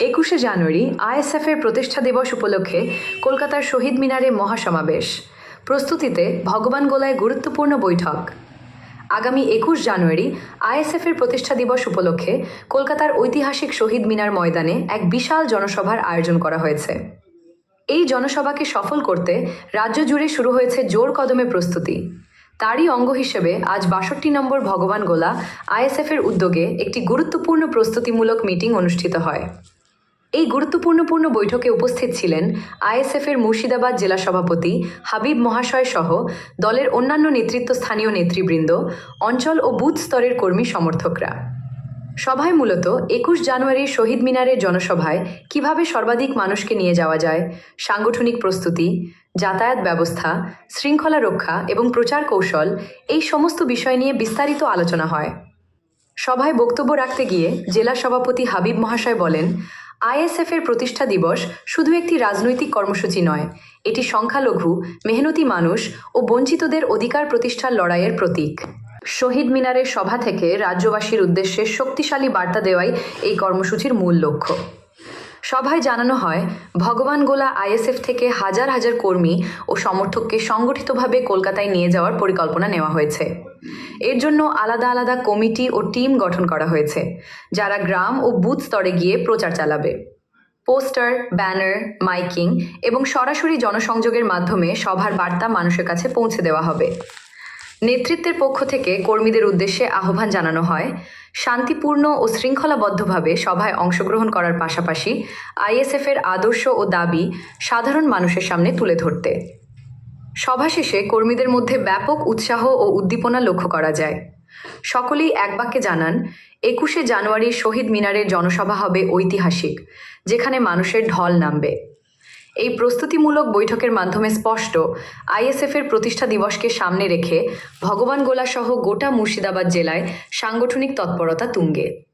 একুশে জানুয়ারি আইএসএফ এর প্রতিষ্ঠা দিবস উপলক্ষে কলকাতার শহীদ মিনারে মহাসমাবেশ। প্রস্তুতিতে ভগবান গোলায় গুরুত্বপূর্ণ বৈঠক। আগামী একুশ জানুয়ারি আইএসএফ এর প্রতিষ্ঠা দিবস উপলক্ষে কলকাতার ঐতিহাসিক শহীদ মিনার ময়দানে এক বিশাল জনসভার আয়োজন করা হয়েছে। এই জনসভাকে সফল করতে রাজ্য জুড়ে শুরু হয়েছে জোর কদমে প্রস্তুতি। তারই অঙ্গ হিসেবে আজ বাষট্টি নম্বর ভগবান গোলা আইএসএফ এর উদ্যোগে একটি গুরুত্বপূর্ণ প্রস্তুতিমূলক মিটিং অনুষ্ঠিত হয়। এই গুরুত্বপূর্ণপূর্ণ বৈঠকে উপস্থিত ছিলেন আইএসএফ এর মুর্শিদাবাদ জেলা সভাপতি হাবিব মহাশয় সহ দলের অন্যান্য নেতৃত্ব স্থানীয় নেতৃবৃন্দ, অঞ্চল ও বুথ স্তরের কর্মী সমর্থকরা। সভায় মূলত একুশ জানুয়ারির শহীদ মিনারের জনসভায় কীভাবে সর্বাধিক মানুষকে নিয়ে যাওয়া যায়, সাংগঠনিক প্রস্তুতি, যাতায়াত ব্যবস্থা, শৃঙ্খলা রক্ষা এবং প্রচার কৌশল এই সমস্ত বিষয় নিয়ে বিস্তারিত আলোচনা হয়। সভায় বক্তব্য রাখতে গিয়ে জেলা সভাপতি হাবিব মহাশয় বলেন আইএসএফ এর প্রতিষ্ঠা দিবস শুধু একটি রাজনৈতিক কর্মসূচি নয়, এটি সংখ্যালঘু, মেহনতি মানুষ ও বঞ্চিতদের অধিকার প্রতিষ্ঠার লড়াইয়ের প্রতীক। শহীদ মিনারের সভা থেকে রাজ্যবাসীর উদ্দেশ্যে শক্তিশালী বার্তা দেওয়াই এই কর্মসূচির মূল লক্ষ্য। সভায় জানানো হয়, ভগবান গোলা আইএসএফ থেকে হাজার হাজার কর্মী ও সমর্থককে সংগঠিতভাবে কলকাতায় নিয়ে যাওয়ার পরিকল্পনা নেওয়া হয়েছে। এর জন্য আলাদা আলাদা কমিটি ও টিম গঠন করা হয়েছে, যারা গ্রাম ও বুথ স্তরে গিয়ে প্রচার চালাবে। পোস্টার, ব্যানার, মাইকিং এবং সরাসরি জনসংযোগের মাধ্যমে সভার বার্তা মানুষের কাছে পৌঁছে দেওয়া হবে। নেতৃত্বের পক্ষ থেকে কর্মীদের উদ্দেশ্যে আহ্বান জানানো হয় শান্তিপূর্ণ ও শৃঙ্খলাবদ্ধভাবে সভায় অংশগ্রহণ করার পাশাপাশি আইএসএফ এর আদর্শ ও দাবি সাধারণ মানুষের সামনে তুলে ধরতে। সভা শেষে কর্মীদের মধ্যে ব্যাপক উৎসাহ ও উদ্দীপনা লক্ষ্য করা যায়। সকলেই এক বাক্যে জানান, একুশে জানুয়ারি শহীদ মিনারের জনসভা হবে ঐতিহাসিক, যেখানে মানুষের ঢল নামবে। এই প্রস্তুতিমূলক বৈঠকের মাধ্যমে স্পষ্ট আইএসএফের প্রতিষ্ঠা দিবসকে সামনে রেখে ভগবান গোলাসহ গোটা মুর্শিদাবাদ জেলায় সাংগঠনিক তৎপরতা তুঙ্গে।